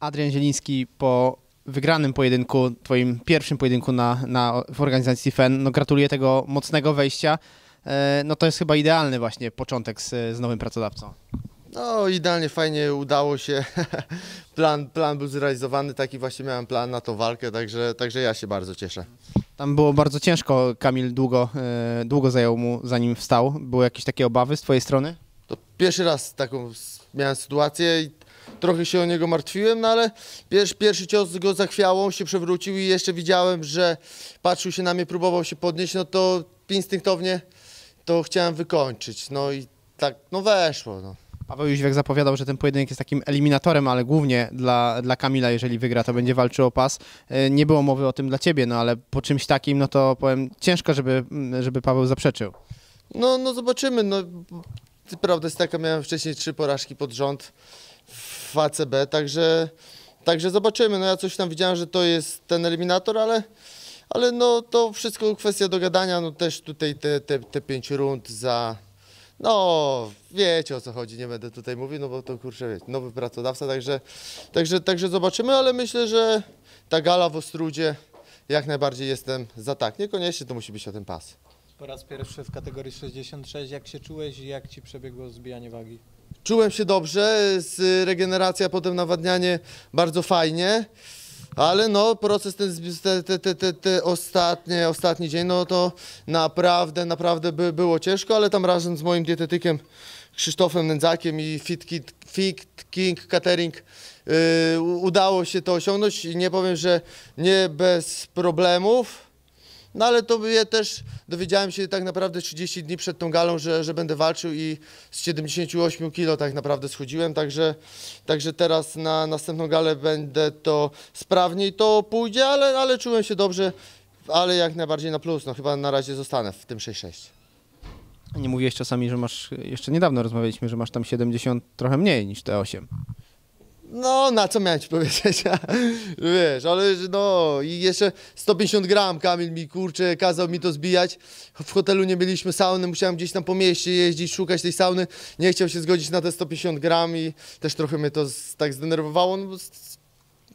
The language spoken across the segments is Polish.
Adrian Zieliński po wygranym pojedynku, twoim pierwszym pojedynku na, na, w organizacji FEN. No gratuluję tego mocnego wejścia. E, No to jest chyba idealny właśnie początek z, z nowym pracodawcą. No idealnie, fajnie udało się. plan, plan był zrealizowany, taki właśnie miałem plan na tą walkę, także, także ja się bardzo cieszę. Tam było bardzo ciężko, Kamil długo, e, długo zajął mu zanim wstał. Były jakieś takie obawy z twojej strony? To pierwszy raz taką miałem sytuację i trochę się o niego martwiłem, no ale pierwszy, pierwszy cios go zachwiało, się przewrócił i jeszcze widziałem, że patrzył się na mnie, próbował się podnieść, no to instynktownie to chciałem wykończyć. No i tak, no weszło. No. Paweł Jóźwiak zapowiadał, że ten pojedynek jest takim eliminatorem, ale głównie dla, dla Kamila, jeżeli wygra, to będzie walczył o pas. E, Nie było mowy o tym dla ciebie, no ale po czymś takim, no to powiem, ciężko, żeby, żeby Paweł zaprzeczył. No, no zobaczymy. No, prawda jest taka, miałem wcześniej trzy porażki pod rząd w ACB, także, także zobaczymy. No ja coś tam widziałem, że to jest ten eliminator, ale, ale no to wszystko kwestia dogadania. No też tutaj te, te, te pięć rund za... No, wiecie o co chodzi, nie będę tutaj mówił, no bo to kurczę, wiecie, nowy pracodawca, także, także, także zobaczymy, ale myślę, że ta gala w Ostrudzie jak najbardziej jestem za tak. Niekoniecznie to musi być o ten pas. Po raz pierwszy w kategorii 66. Jak się czułeś i jak ci przebiegło zbijanie wagi? Czułem się dobrze, z regeneracja, potem nawadnianie bardzo fajnie, ale no proces ten, te, te, te, te, ostatnie, ostatni dzień, no to naprawdę, naprawdę by, było ciężko, ale tam razem z moim dietetykiem Krzysztofem Nędzakiem i Fit, Kit, Fit King Catering yy, udało się to osiągnąć i nie powiem, że nie bez problemów. No ale to ja też dowiedziałem się tak naprawdę 30 dni przed tą galą, że, że będę walczył i z 78 kilo tak naprawdę schodziłem, także, także teraz na następną galę będę to sprawniej to pójdzie, ale, ale czułem się dobrze, ale jak najbardziej na plus, no chyba na razie zostanę w tym 6-6. Nie mówiłeś czasami, że masz, jeszcze niedawno rozmawialiśmy, że masz tam 70 trochę mniej niż te 8. No, na co miałem ci powiedzieć? Wiesz, ale no i jeszcze 150 gram Kamil mi kurczę kazał mi to zbijać. W hotelu nie byliśmy sauny, musiałem gdzieś tam po mieście jeździć, szukać tej sauny. Nie chciał się zgodzić na te 150 gram i też trochę mnie to z, tak zdenerwowało. No,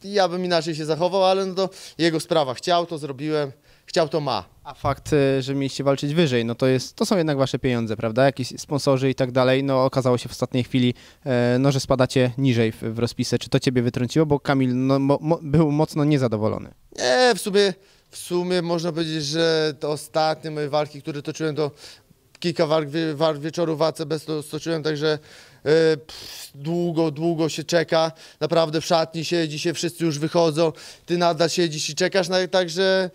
ja bym inaczej się zachował, ale no to jego sprawa. Chciał, to zrobiłem. Chciał, to ma. A fakt, y, że mieliście walczyć wyżej, no to jest, to są jednak wasze pieniądze, prawda? Jakieś sponsorzy i tak dalej. No okazało się w ostatniej chwili, e, no, że spadacie niżej w, w. Czy to ciebie wytrąciło? Bo Kamil no, mo, mo, był mocno niezadowolony. Nie, w sumie, w sumie można powiedzieć, że te ostatnie moje walki, które toczyłem, to kilka walk, walk wieczoru w ACB to stoczyłem, także e, pff, długo, długo się czeka. Naprawdę w szatni siedzi się, wszyscy już wychodzą, ty nadal siedzisz i czekasz, i także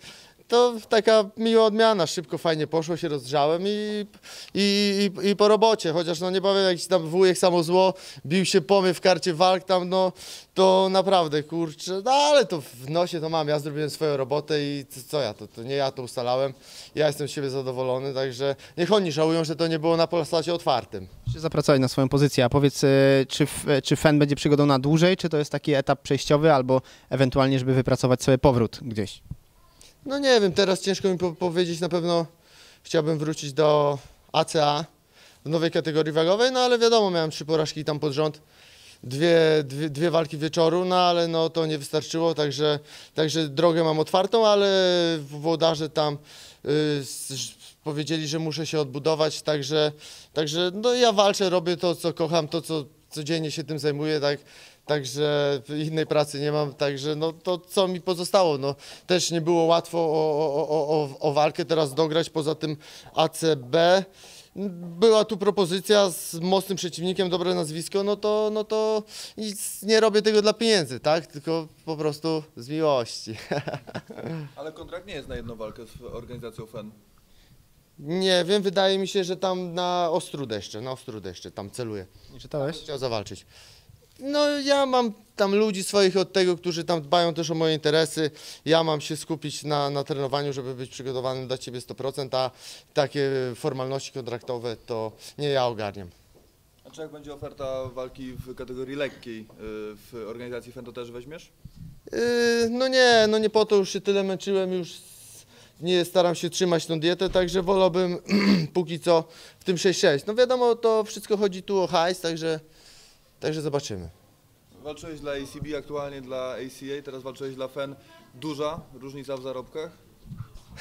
to taka miła odmiana, szybko, fajnie poszło, się rozgrzałem i, i, i, i po robocie, chociaż no nie powiem, jakiś tam wujek samo zło, bił się po mnie w karcie walk tam, no to naprawdę, kurczę, no ale to w nosie to mam, ja zrobiłem swoją robotę i co, ja, to, to nie ja to ustalałem, ja jestem z siebie zadowolony, także niech oni żałują, że to nie było na plasacie otwartym. Czy zapracowałeś na swoją pozycję? A powiedz, e, czy, e, czy FEN będzie przygodą na dłużej, czy to jest taki etap przejściowy, albo ewentualnie, żeby wypracować sobie powrót gdzieś? No nie wiem, teraz ciężko mi po powiedzieć, na pewno chciałbym wrócić do ACA w nowej kategorii wagowej, no ale wiadomo, miałem trzy porażki tam pod rząd, dwie, dwie, dwie walki wieczoru, no ale no to nie wystarczyło, także, także drogę mam otwartą, ale włodarze tam y, s- powiedzieli, że muszę się odbudować, także, także no ja walczę, robię to, co kocham, to, co codziennie się tym zajmuję, tak, Także innej pracy nie mam, także no to co mi pozostało, no też nie było łatwo o, o, o, o, walkę teraz dograć poza tym ACB. Była tu propozycja z mocnym przeciwnikiem, dobre nazwisko, no to, no to nic, nie robię tego dla pieniędzy, tak? Tylko po prostu z miłości. Ale kontrakt nie jest na jedną walkę z organizacją FEN. Nie wiem, wydaje mi się, że tam na Ostrudę jeszcze, na Ostrudę jeszcze tam celuję. Nie czytałeś? Chciał zawalczyć. No ja mam tam ludzi swoich od tego, którzy tam dbają też o moje interesy. Ja mam się skupić na, na trenowaniu, żeby być przygotowanym dla Ciebie 100%, a takie formalności kontraktowe to nie ja ogarniam. A czy jak będzie oferta walki w kategorii lekkiej y, w organizacji FEN, to też weźmiesz? Yy, no nie, no nie po to już się tyle męczyłem, już nie staram się trzymać tą dietę, także wolałbym póki co w tym 6-6. No wiadomo, to wszystko chodzi tu o hajs, także, także zobaczymy. Walczyłeś dla ACB, aktualnie dla ACA, teraz walczyłeś dla FEN. Duża różnica w zarobkach?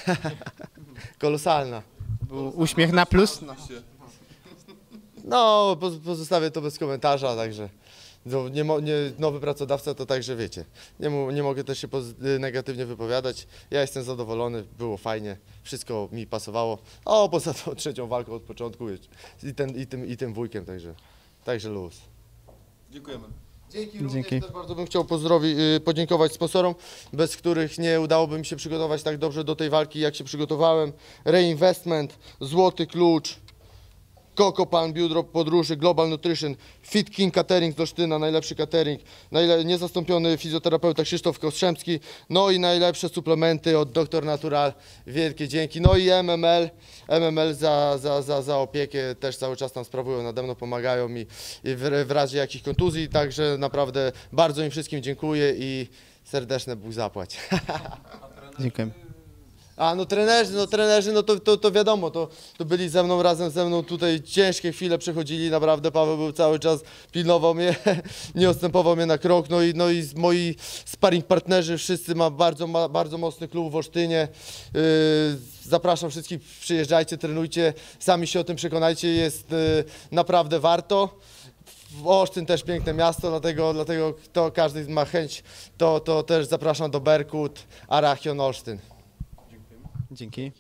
Kolosalna. Był uśmiech na plus. No. No, pozostawię to bez komentarza, także no, nie, nie, nowy pracodawca to także wiecie. Nie, mu, nie mogę też się negatywnie wypowiadać. Ja jestem zadowolony, było fajnie, wszystko mi pasowało. O, poza tą trzecią walką od początku i, ten, i, tym, i tym wujkiem, także, także luz. Dziękujemy. Dzięki, Dzięki. również też bardzo bym chciał pozdrowi, y, podziękować sponsorom, bez których nie udałoby mi się przygotować tak dobrze do tej walki, jak się przygotowałem. Reinvestment, Złoty Klucz, Coco Pan, Biudro Podróży, Global Nutrition, Fit King Catering z Olsztyna, najlepszy catering, najle- niezastąpiony fizjoterapeuta Krzysztof Kostrzemski, no i najlepsze suplementy od Dr Natural, wielkie dzięki. No i MML, MML za, za, za, za opiekę też cały czas tam sprawują, nade mną pomagają mi w, w razie jakichś kontuzji, także naprawdę bardzo im wszystkim dziękuję i serdeczne Bóg zapłać. Dziękuję. A no trenerzy, no trenerzy, no to, to, to wiadomo, to, to byli ze mną razem ze mną tutaj ciężkie chwile przechodzili, naprawdę Paweł był cały czas, pilnował mnie, nie odstępował mnie na krok, no i, no i moi sparring partnerzy wszyscy ma bardzo, ma bardzo mocny klub w Olsztynie, yy, zapraszam wszystkich, przyjeżdżajcie, trenujcie, sami się o tym przekonajcie, jest yy, naprawdę warto. Olsztyn też piękne miasto, dlatego, dlatego kto każdy ma chęć, to, to też zapraszam do Berkut, Arachion, Olsztyn. Dzięki.